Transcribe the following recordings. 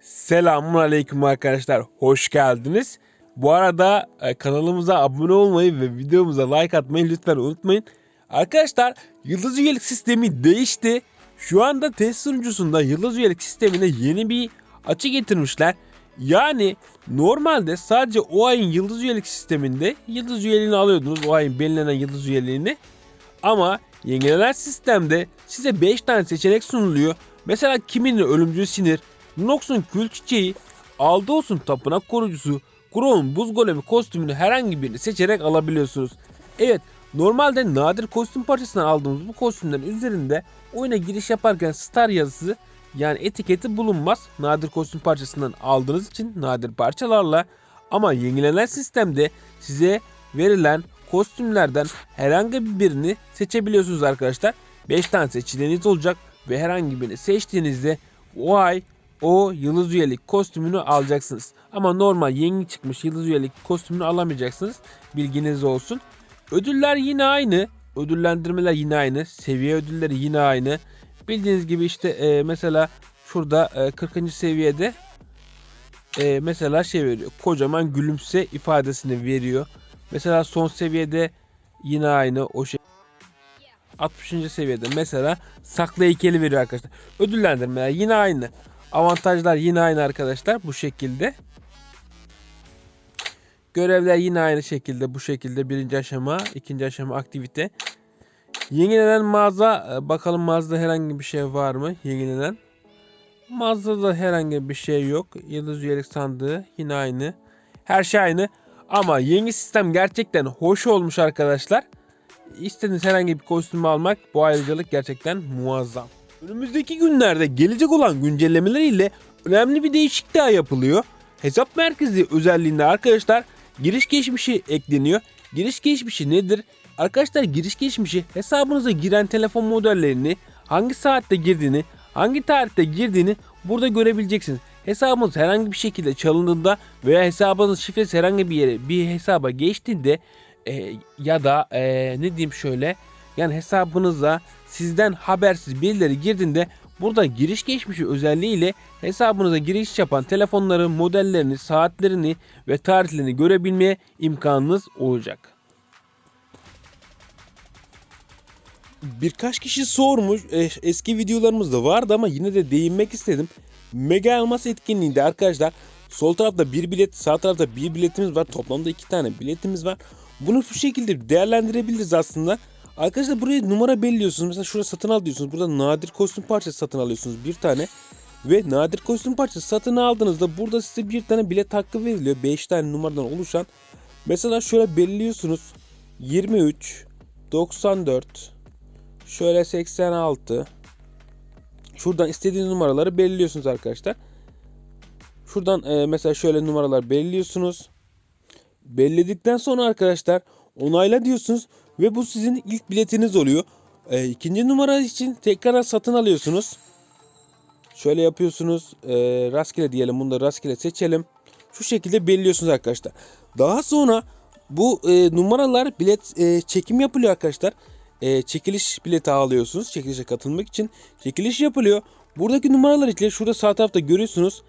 Selamun aleyküm arkadaşlar. Hoş geldiniz. Bu arada e, kanalımıza abone olmayı ve videomuza like atmayı lütfen unutmayın. Arkadaşlar yıldız üyelik sistemi değişti. Şu anda test sunucusunda yıldız üyelik sistemine yeni bir açı getirmişler. Yani normalde sadece o ayın yıldız üyelik sisteminde yıldız üyeliğini alıyordunuz. O ayın belirlenen yıldız üyeliğini. Ama yenilenen sistemde size 5 tane seçenek sunuluyor. Mesela kiminin ölümcül sinir, Nox'un kül çiçeği, Aldos'un tapınak korucusu, Grove'un buz golemi kostümünü herhangi birini seçerek alabiliyorsunuz. Evet normalde nadir kostüm parçasından aldığımız bu kostümlerin üzerinde oyuna giriş yaparken star yazısı yani etiketi bulunmaz. Nadir kostüm parçasından aldığınız için nadir parçalarla ama yenilenen sistemde size verilen kostümlerden herhangi birini seçebiliyorsunuz arkadaşlar. 5 tane seçeneğiniz olacak ve herhangi birini seçtiğinizde o ay o yıldız üyelik kostümünü alacaksınız. Ama normal yeni çıkmış yıldız üyelik kostümünü alamayacaksınız. Bilginiz olsun. Ödüller yine aynı. Ödüllendirmeler yine aynı. Seviye ödülleri yine aynı. Bildiğiniz gibi işte e, mesela şurada e, 40. seviyede e, mesela şey veriyor. Kocaman gülümse ifadesini veriyor. Mesela son seviyede yine aynı o şey. 60. seviyede mesela saklı heykeli veriyor arkadaşlar. Ödüllendirmeler yine aynı. Avantajlar yine aynı arkadaşlar bu şekilde. Görevler yine aynı şekilde bu şekilde birinci aşama, ikinci aşama aktivite. Yenilenen mağaza e, bakalım mağazada herhangi bir şey var mı? Yenilenen. Mağazada herhangi bir şey yok. Yıldız üyelik sandığı yine aynı. Her şey aynı. Ama yeni sistem gerçekten hoş olmuş arkadaşlar. İstediğiniz herhangi bir kostümü almak bu ayrıcalık gerçekten muazzam. Önümüzdeki günlerde gelecek olan güncellemeler ile önemli bir değişiklik daha yapılıyor. Hesap merkezi özelliğinde arkadaşlar giriş geçmişi ekleniyor. Giriş geçmişi nedir? Arkadaşlar giriş geçmişi hesabınıza giren telefon modellerini, hangi saatte girdiğini, hangi tarihte girdiğini burada görebileceksiniz. Hesabınız herhangi bir şekilde çalındığında veya hesabınız şifresi herhangi bir yere bir hesaba geçtiğinde e, ya da e, ne diyeyim şöyle yani hesabınıza sizden habersiz birileri girdiğinde burada giriş geçmişi özelliğiyle hesabınıza giriş yapan telefonların modellerini, saatlerini ve tarihlerini görebilmeye imkanınız olacak. Birkaç kişi sormuş. e, Eski videolarımızda vardı ama yine de değinmek istedim. Mega Elmas etkinliğinde arkadaşlar sol tarafta bir bilet, sağ tarafta bir biletimiz var. Toplamda iki tane biletimiz var. Bunu bu şekilde değerlendirebiliriz aslında. Arkadaşlar buraya numara belirliyorsunuz. Mesela şurada satın al diyorsunuz. Burada nadir kostüm parçası satın alıyorsunuz bir tane. Ve nadir kostüm parçası satın aldığınızda burada size bir tane bilet hakkı veriliyor. 5 tane numaradan oluşan. Mesela şöyle belirliyorsunuz. 23, 94, şöyle 86. Şuradan istediğiniz numaraları belirliyorsunuz arkadaşlar. Şuradan e, mesela şöyle numaralar belirliyorsunuz. Belirledikten sonra arkadaşlar onayla diyorsunuz ve bu sizin ilk biletiniz oluyor. E, ikinci numara için tekrar satın alıyorsunuz. Şöyle yapıyorsunuz. E, rastgele diyelim bunu da rastgele seçelim. Şu şekilde belirliyorsunuz arkadaşlar. Daha sonra bu e, numaralar bilet e, çekim yapılıyor arkadaşlar. E, çekiliş bileti alıyorsunuz. Çekilişe katılmak için. Çekiliş yapılıyor. Buradaki numaralar ile şurada sağ tarafta görüyorsunuz.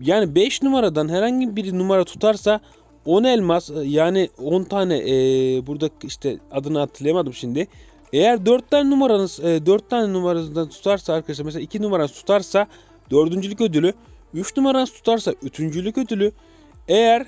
Yani 5 numaradan herhangi bir numara tutarsa 10 elmas e, yani 10 tane e, burada işte adını hatırlayamadım şimdi. Eğer 4 tane numaranız e, 4 tane numaranızdan tutarsa arkadaşlar mesela 2 numaranız tutarsa dördüncülük ödülü 3 numaranız tutarsa üçüncülük ödülü eğer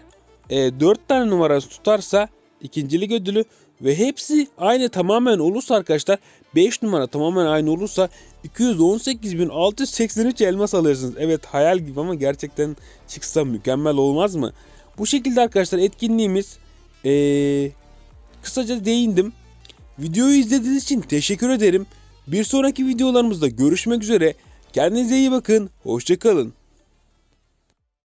e, 4 tane numaranız tutarsa ikincilik ödülü ve hepsi aynı tamamen olursa arkadaşlar 5 numara tamamen aynı olursa 218.683 elmas alırsınız. Evet hayal gibi ama gerçekten çıksa mükemmel olmaz mı? Bu şekilde arkadaşlar etkinliğimiz ee, kısaca değindim. Videoyu izlediğiniz için teşekkür ederim. Bir sonraki videolarımızda görüşmek üzere. Kendinize iyi bakın. Hoşçakalın.